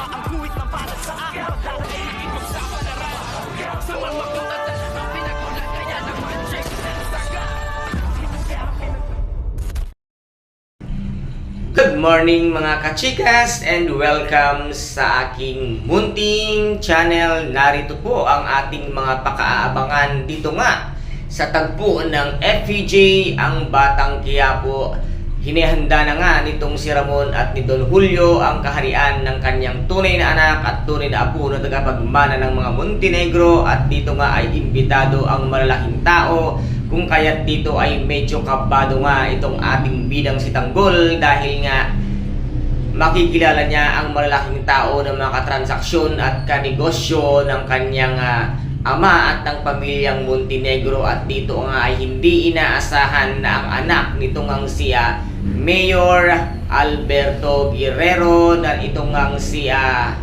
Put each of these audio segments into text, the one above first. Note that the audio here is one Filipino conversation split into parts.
Ang guhit na para sa akin Pagdarating ipagsapalaran Sa mga katatan Ang pinagulat kaya naman Check na saga Good morning mga kachikas and welcome sa aking munting channel. Narito po ang ating mga pakaabangan dito nga sa tagpo ng FPJ ang Batang Quiapo. Hinihanda na nga nitong si Ramon at ni Don Julio ang kaharian ng kanyang tunay na anak at tunay na apo na tagapagmana ng mga Montenegro at dito nga ay imbitado ang malalaking tao. Kung kaya't dito ay medyo kabado nga itong ating bidang si Tanggol dahil nga makikilala niya ang malalaking tao ng mga katransaksyon at kanegosyo ng kanyang ah, ama at ng pamilyang Montenegro at dito nga ay hindi inaasahan na ang anak nitong ang siya Mayor Alberto Guerrero na itong ang siya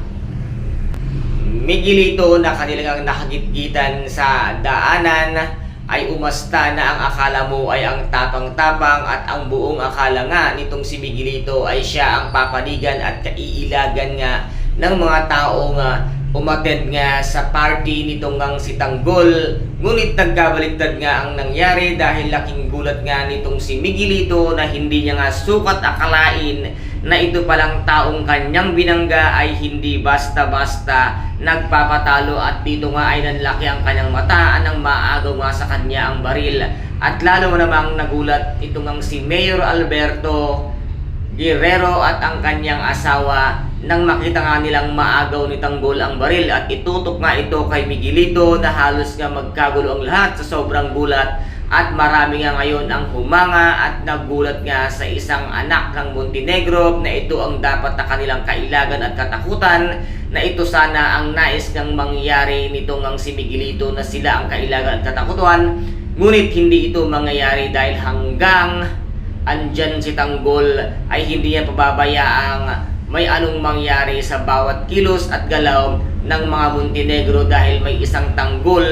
Miguelito na kanilang nakagitgitan sa daanan ay umasta na ang akala mo ay ang tapang-tapang at ang buong akala nga nitong si Miguelito ay siya ang papanigan at kaiilagan nga ng mga tao nga umattend nga sa party nitong ang si Tanggol ngunit nagkabaliktad nga ang nangyari dahil laking gulat nga nitong si Miguelito na hindi niya nga sukat akalain na ito palang taong kanyang binangga ay hindi basta-basta nagpapatalo at dito nga ay nanlaki ang kanyang mata nang maagaw nga sa kanya ang baril. At lalo namang nagulat itong ang si Mayor Alberto Guerrero at ang kanyang asawa nang makita nga nilang maagaw ni Tanggol ang baril at itutok nga ito kay Miguelito na halos nga magkagulo ang lahat sa sobrang gulat at marami nga ngayon ang humanga at nagulat nga sa isang anak ng Montenegro na ito ang dapat na kanilang kailagan at katakutan na ito sana ang nais ng mangyari nitong ang si Miguelito na sila ang kailagan at katakutan. Ngunit hindi ito mangyayari dahil hanggang andyan si Tanggol ay hindi niya pababayaang may anong mangyari sa bawat kilos at galaw ng mga Montenegro dahil may isang tanggol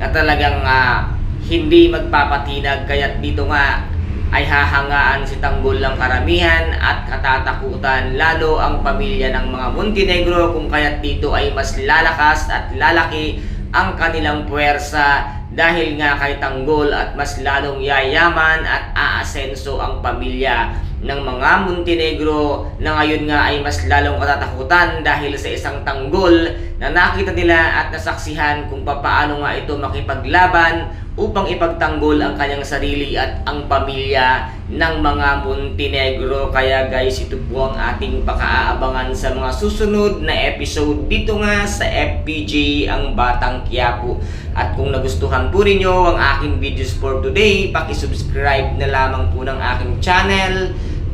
na talagang ah, hindi magpapatinag. Kaya dito nga ay hahangaan si Tanggol ng karamihan at katatakutan lalo ang pamilya ng mga Montenegro kung kaya't dito ay mas lalakas at lalaki ang kanilang puwersa dahil nga kay Tanggol at mas lalong yayaman at aasenso ang pamilya ng mga Montenegro na ngayon nga ay mas lalong katatakutan dahil sa isang tanggol na nakita nila at nasaksihan kung papaano nga ito makipaglaban upang ipagtanggol ang kanyang sarili at ang pamilya ng mga Montenegro. Kaya guys, ito po ang ating pakaabangan sa mga susunod na episode dito nga sa FPJ ang Batang Quiapo. At kung nagustuhan po ninyo ang aking videos for today, paki-subscribe na lamang po ng aking channel